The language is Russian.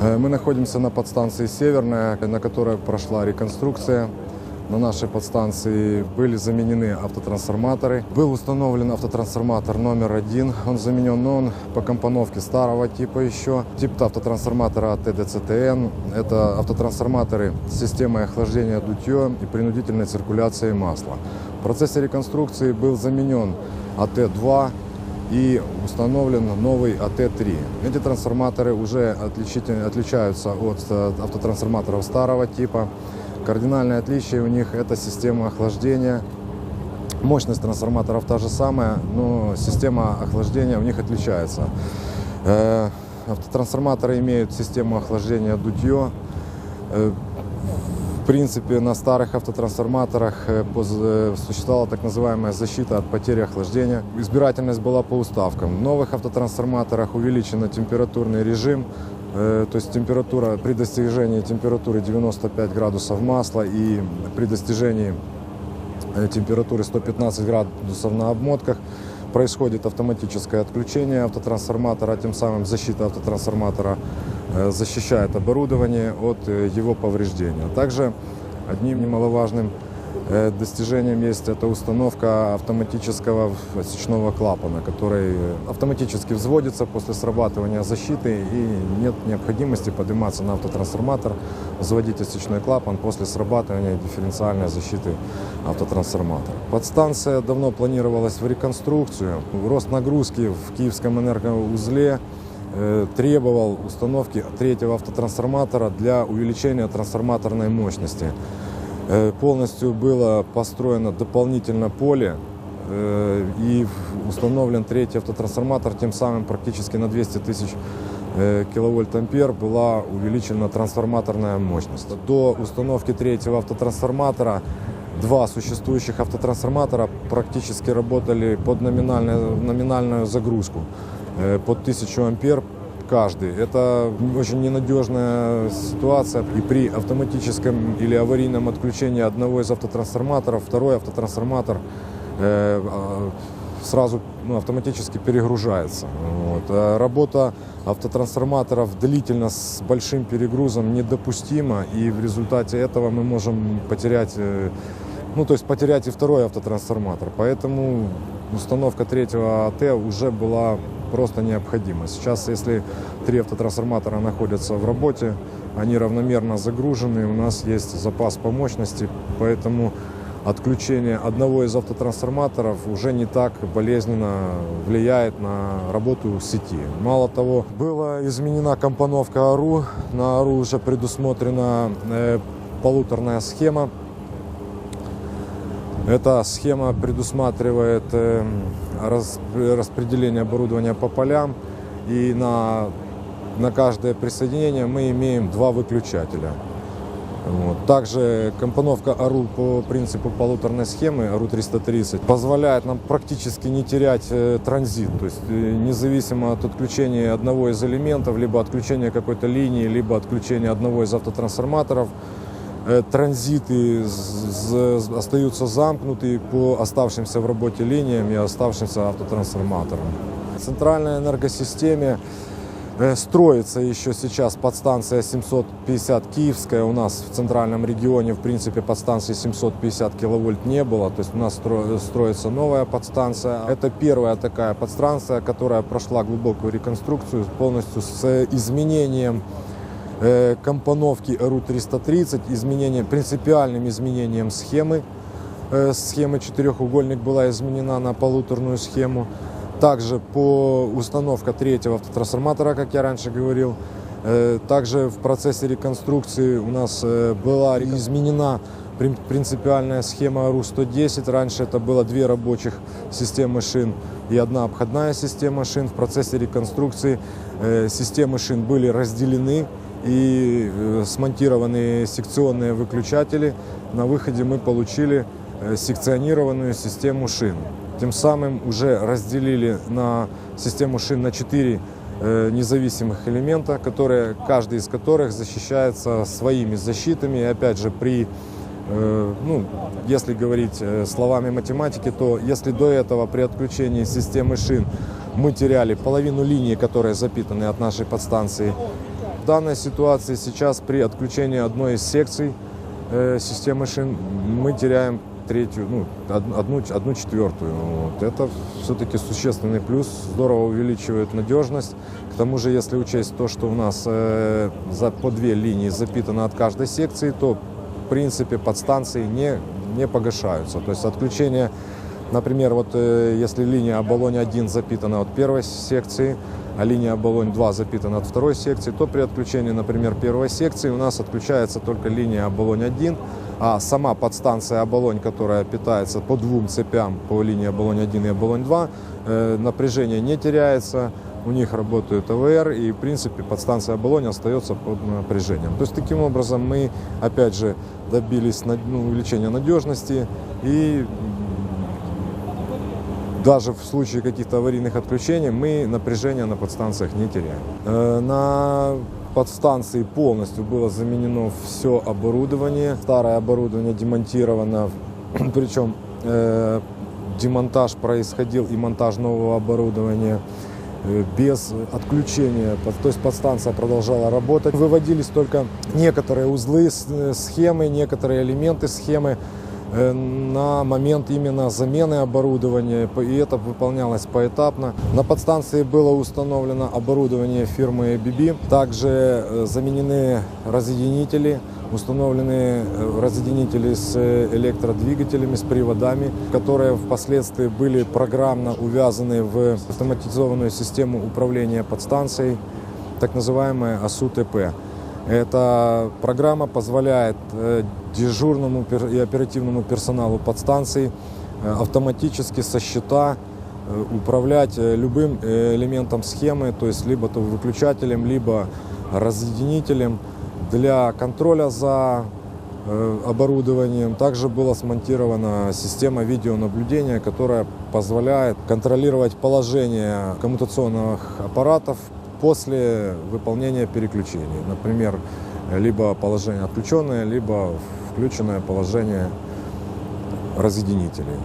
Э, Мы находимся на подстанции «Северная», на которой прошла реконструкция. На нашей подстанции были заменены автотрансформаторы. Был установлен автотрансформатор номер один. Он заменен, но он по компоновке старого типа еще. Тип автотрансформатора ТДЦТН. Это автотрансформаторы с системой охлаждения дутье и принудительной циркуляцией масла. В процессе реконструкции был заменен АТ-2 и установлен новый АТ-3. Эти трансформаторы уже отличаются от э, автотрансформаторов старого типа. Кардинальное отличие у них это система охлаждения. Мощность трансформаторов та же самая, но система охлаждения у них отличается. Э, Автотрансформаторы имеют систему охлаждения дутье. Принципе, на старых автотрансформаторах э, э, существовала так называемая защита от потери охлаждения. Избирательность была по уставкам. В новых автотрансформаторах увеличен температурный режим, э, то есть температура при достижении температуры 95 градусов масла и при достижении температуры 115 градусов на обмотках происходит автоматическое отключение автотрансформатора, тем самым защита автотрансформатора защищает оборудование от э, его повреждения. Также одним немаловажным э, достижением есть это установка автоматического сечного клапана, который э, автоматически взводится после срабатывания защиты и нет необходимости подниматься на автотрансформатор, взводить отсечной клапан после срабатывания дифференциальной защиты автотрансформатора. Подстанция давно планировалась в реконструкцию. Рост нагрузки в Киевском энергоузле э, требовал установки третьего автотрансформатора для увеличения трансформаторной мощности. Э, Полностью было построено дополнительно поле э, и установлен третий автотрансформатор, тем самым практически на 200 тысяч э, киловольт-ампер была увеличена трансформаторная мощность. До установки третьего автотрансформатора два существующих автотрансформатора практически работали под номинальную, номинальную загрузку, э, под 1000 ампер каждый. Это очень ненадежная ситуация. И при автоматическом или аварийном отключении одного из автотрансформаторов, второй автотрансформатор э, а, сразу ну, автоматически перегружается. Вот. А Работа автотрансформаторов длительно с большим перегрузом недопустима, и в результате этого мы можем потерять, э, ну, то есть потерять и второй автотрансформатор. Поэтому установка третьего АТ уже была просто необходима. Сейчас, если три автотрансформатора находятся в работе, они равномерно загружены, у нас есть запас по мощности, поэтому отключение одного из автотрансформаторов уже не так болезненно влияет на работу сети. Мало того, была изменена компоновка АРУ. На АРУ уже предусмотрена э, полуторная схема. Эта схема предусматривает э, рас- распределение оборудования по полям. И на, на каждое присоединение мы имеем два выключателя. Вот. Также компоновка АРУ по принципу полуторной схемы АРУ-330 позволяет нам практически не терять э, транзит. То есть э, независимо от отключения одного из элементов, либо отключения какой-то линии, либо отключения одного из автотрансформаторов, транзиты остаются замкнуты по оставшимся в работе линиям и оставшимся автотрансформаторам. В центральной энергосистеме Строится еще сейчас подстанция 750 Киевская. У нас в центральном регионе, в принципе, подстанции 750 киловольт не было. То есть у нас стро- строится новая подстанция. Это первая такая подстанция, которая прошла глубокую реконструкцию полностью с изменением компоновки РУ-330, изменением, принципиальным изменением схемы. Э, Схема четырехугольник была изменена на полуторную схему. Также по установка третьего автотрансформатора, как я раньше говорил. Э, Также в процессе реконструкции у нас э, была изменена прин- принципиальная схема РУ-110. Раньше это было две рабочих системы шин и одна обходная система шин. В процессе реконструкции э, системы шин были разделены и э, смонтированы секционные выключатели. На выходе мы получили э, секционированную систему шин. Тем самым уже разделили на систему шин на четыре э, независимых элемента, которые, каждый из которых защищается своими защитами. И опять же, при, ну, если говорить словами математики, то если до этого при отключении системы шин мы теряли половину линии, которые запитаны от нашей подстанции, данной ситуации сейчас при отключении одной из секций э, системы шин мы теряем третью, ну, од- одну, одну четвертую. Вот. Это все-таки существенный плюс, здорово увеличивает надежность. К тому же, если учесть то, что у нас э, за, по две линии запитано от каждой секции, то в принципе подстанции не, не погашаются. То есть отключение, например, вот э, если линия Оболонь-1 запитана от первой секции, а линия Оболонь-2 запитана от второй секции, то при отключении, например, первой секции у нас отключается только линия Оболонь-1, а сама подстанция Оболонь, которая питается по двум цепям, по линии Оболонь-1 и Оболонь-2, э, напряжение не теряется, у них работают АВР, и, в принципе, подстанция Оболонь остается под напряжением. То есть, таким образом, мы, опять же, добились ну, увеличения надежности и даже в случае каких-то аварийных отключений мы напряжение на подстанциях не теряем. Э, На подстанции полностью было заменено все оборудование. Старое оборудование демонтировано, причем э, демонтаж происходил и монтаж нового оборудования э, без отключения, то есть подстанция продолжала работать. Выводились только некоторые узлы, схемы, некоторые элементы схемы на момент именно замены оборудования, и это выполнялось поэтапно. На подстанции было установлено оборудование фирмы BB, также э, заменены разъединители, установлены э, разъединители с э, электродвигателями, с приводами, которые впоследствии были программно увязаны в автоматизованную систему управления подстанцией, так называемая АСУ-ТП. Эта программа позволяет э, дежурному и оперативному персоналу подстанции э, автоматически со счета э, управлять любым элементом схемы, то есть либо то выключателем, либо разъединителем для контроля за оборудованием. Также была смонтирована система видеонаблюдения, которая позволяет контролировать положение коммутационных аппаратов после выполнения переключений. Например, либо положение отключенное, либо включенное положение разъединителей.